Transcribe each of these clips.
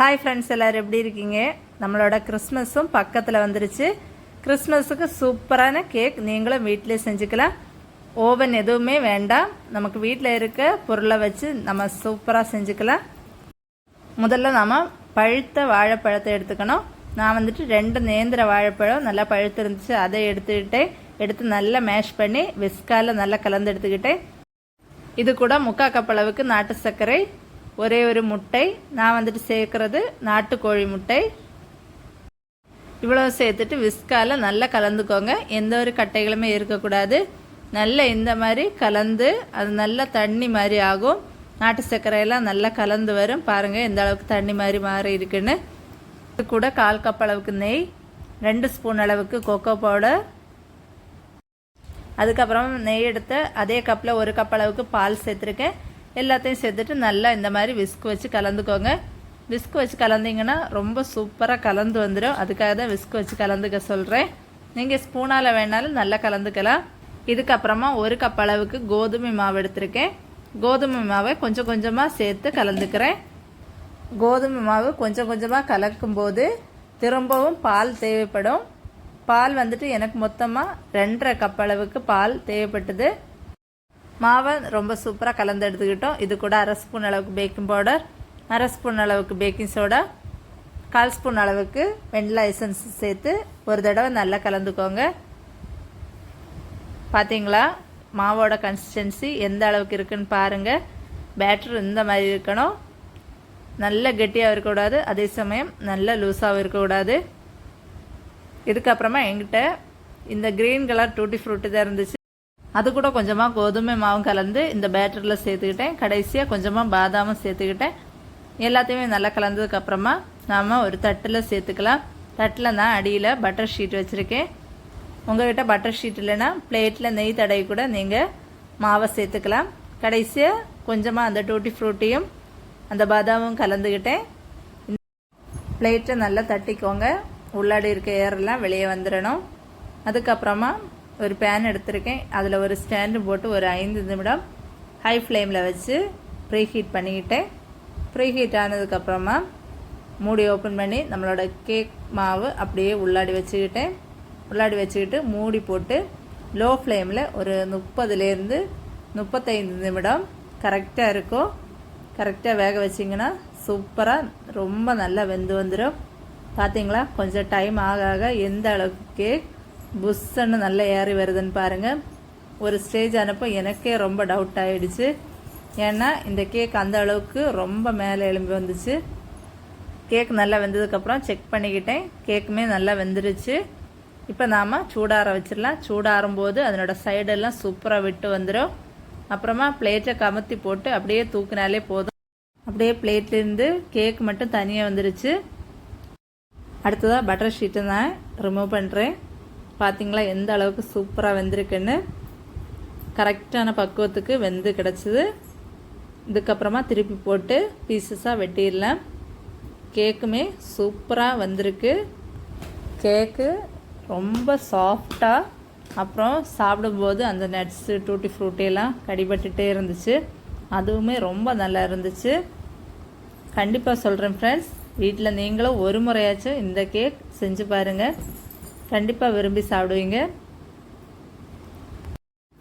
Hi friends எல்லோரும் எப்படி இருக்கீங்க? நம்மளோட கிறிஸ்மஸும் பக்கத்தில் வந்துருச்சு. கிறிஸ்மஸுக்கு சூப்பரான கேக் நீங்களும் வீட்டிலே செஞ்சுக்கலாம். ஓவன் எதுவுமே வேண்டாம். நமக்கு வீட்டில் இருக்க பொருளை வச்சு நம்ம சூப்பராக செஞ்சுக்கலாம். முதல்ல நம்ம பழுத்த வாழைப்பழத்தை எடுத்துக்கணும். நான் வந்துட்டு ரெண்டு நேந்திர வாழைப்பழம் நல்லா பழுத்து இருந்துச்சு. அதை எடுத்துக்கிட்டேன். எடுத்து நல்லா மேஷ் பண்ணி விஸ்கால நல்லா கலந்து எடுத்துக்கிட்டேன். இது கூட முக்கா கப் அளவுக்கு நாட்டு சர்க்கரை ஒரே ஒரு முட்டை நான் வந்துட்டு சேர்க்கறது நாட்டுக்கோழி முட்டை. இவ்வளோ சேர்த்துட்டு விஸ்கால நல்லா கலந்துக்கோங்க. எந்த ஒரு கட்டைகளுமே இருக்கக்கூடாது. நல்லா இந்த மாதிரி கலந்து அது நல்லா தண்ணி மாதிரி ஆகும். நாட்டு சர்க்கரையெல்லாம் நல்லா கலந்து வரும். பாருங்கள் எந்த அளவுக்கு தண்ணி மாதிரி மாறி இருக்குன்னு. இது கூட கால் கப் அளவுக்கு நெய் ரெண்டு ஸ்பூன் அளவுக்கு கொக்கோ பவுடர் அதுக்கப்புறம் நெய் எடுத்து அதே கப்பில் ஒரு கப் அளவுக்கு பால் சேர்த்துருக்கேன். எல்லாத்தையும் சேர்த்துட்டு நல்லா இந்த மாதிரி விஸ்க் வச்சு கலந்துக்கோங்க. விஸ்க் வச்சு கலந்தீங்கன்னா ரொம்ப சூப்பராக கலந்து வந்துடும் அதுக்காக தான் விஸ்க் வச்சு கலந்துக்க சொல்கிறேன் நீங்கள் ஸ்பூனால் வேணாலும் நல்லா கலந்துக்கலாம். இதுக்கப்புறமா ஒரு கப் அளவுக்கு கோதுமை மாவு எடுத்திருக்கேன். கோதுமை மாவை கொஞ்சம் கொஞ்சமாக சேர்த்து கலந்துக்கிறேன். கோதுமை மாவு கொஞ்சம் கொஞ்சமாக கலக்கும்போது திரும்பவும் பால் தேவைப்படும். பால் வந்துட்டு எனக்கு மொத்தமாக ரெண்டரை கப் அளவுக்கு பால் தேவைப்பட்டது. மாவை ரொம்ப சூப்பராக கலந்து எடுத்துக்கிட்டோம். இது கூட அரை ஸ்பூன் அளவுக்கு பேக்கிங் பவுடர் அரை ஸ்பூன் அளவுக்கு பேக்கிங் சோடா கால் ஸ்பூன் அளவுக்கு வெண்ணிலா எசன்ஸ் சேர்த்து ஒரு தடவை நல்லா கலந்துக்கோங்க. பார்த்தீங்களா மாவோட கன்சிஸ்டன்சி எந்த அளவுக்கு இருக்குன்னு பாருங்கள் பேட்டர் இந்த மாதிரி இருக்கணும். நல்ல கெட்டியாக இருக்கக்கூடாது. அதே சமயம் நல்ல லூஸாகவும் இருக்கக்கூடாது. இதுக்கப்புறமா எங்கிட்ட இந்த க்ரீன் கலர் டூட்டி ஃப்ரூட்டு தான் இருந்துச்சு. அது கூட கொஞ்சமாக கோதுமை மாவும் கலந்து இந்த பேட்டரில் சேர்த்துக்கிட்டேன். கடைசியாக கொஞ்சமாக பாதாமும் சேர்த்துக்கிட்டேன். எல்லாத்தையுமே நல்லா கலந்ததுக்கப்புறமா நாம் ஒரு தட்டில் சேர்த்துக்கலாம். தட்டில் நான் அடியில் பட்டர் ஷீட் வச்சுருக்கேன். உங்கள்கிட்ட பட்டர் ஷீட் இல்லைன்னா பிளேட்டில் நெய் தடவி கூட நீங்கள் மாவை சேர்த்துக்கலாம். கடைசியாக கொஞ்சமாக அந்த டூட்டி ஃப்ரூட்டியும் அந்த பாதாமும் கலந்துக்கிட்டேன். பிளேட்டை நல்லா தட்டிக்கோங்க. உள்ளாடி இருக்க ஏரெல்லாம் வெளியே வந்துடணும் அதுக்கப்புறமா ஒரு பேன் எடுத்திருக்கேன். அதில் ஒரு ஸ்டாண்டு போட்டு ஒரு ஐந்து நிமிடம் ஹை ஃப்ளேமில் வச்சு ப்ரீ ஹீட் பண்ணிக்கிட்டேன். ப்ரீ ஹீட் ஆனதுக்கப்புறமா மூடி ஓப்பன் பண்ணி நம்மளோட கேக் மாவு அப்படியே உள்ளாடி வச்சுக்கிட்டேன். உள்ளாடி வச்சுக்கிட்டு மூடி போட்டு லோ ஃப்ளேமில் ஒரு முப்பதுலேருந்து முப்பத்தைந்து நிமிடம் கரெக்டாக இருக்கும். கரெக்டாக வேக வச்சிங்கன்னா சூப்பராக ரொம்ப நல்லா வெந்து வந்துடும் பார்த்தீங்களா கொஞ்சம் டைம் ஆக ஆக எந்த அளவுக்கு கேக் புஷ்ஷன்னு நல்லா ஏறி வருதுன்னு பாருங்கள் ஒரு ஸ்டேஜ் அனுப்ப எனக்கே ரொம்ப டவுட் ஆகிடுச்சு ஏன்னா இந்த கேக் அந்த அளவுக்கு ரொம்ப மேலே எழும்பி வந்துச்சு. கேக் நல்லா வெந்ததுக்கப்புறம் செக் பண்ணிக்கிட்டேன். கேக்குமே நல்லா வெந்துருச்சு. இப்போ நாம் சூடார வச்சிடலாம். சூடாரும் போது அதனோட சைடெல்லாம் சூப்பராக விட்டு வந்துடும் அப்புறமா பிளேட்டை கமத்தி போட்டு அப்படியே தூக்கினாலே போதும். அப்படியே பிளேட்லேருந்து கேக் மட்டும் தனியாக வந்துருச்சு. அடுத்ததாக பட்டர் ஷீட்டை நான் ரிமூவ் பண்ணுறேன் பார்த்தீங்களா எந்த அளவுக்கு சூப்பராக வெந்திருக்குன்னு? கரெக்டான பக்குவத்துக்கு வெந்து கிடச்சிது. இதுக்கப்புறமா திருப்பி போட்டு பீசஸாக வெட்டிடலாம். கேக்குமே சூப்பராக வந்திருக்கு. கேக்கு ரொம்ப சாஃப்டாக அப்புறம் சாப்பிடும்போது அந்த நட்ஸு டூட்டி ஃப்ரூட்டியெல்லாம் கடிபட்டுகிட்டே இருந்துச்சு. அதுவுமே ரொம்ப நல்லா இருந்துச்சு. கண்டிப்பாக சொல்கிறேன் ஃப்ரெண்ட்ஸ் வீட்டில் நீங்களும் ஒரு முறையாச்சும் இந்த கேக் செஞ்சு பாருங்கள் கண்டிப்பாக விரும்பி சாப்பிடுவீங்க.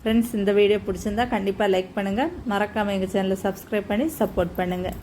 ஃப்ரெண்ட்ஸ் இந்த வீடியோ பிடிச்சிருந்தா கண்டிப்பாக லைக் பண்ணுங்கள் மறக்காமல் எங்கள் சேனலை சப்ஸ்கிரைப் பண்ணி சப்போர்ட் பண்ணுங்கள்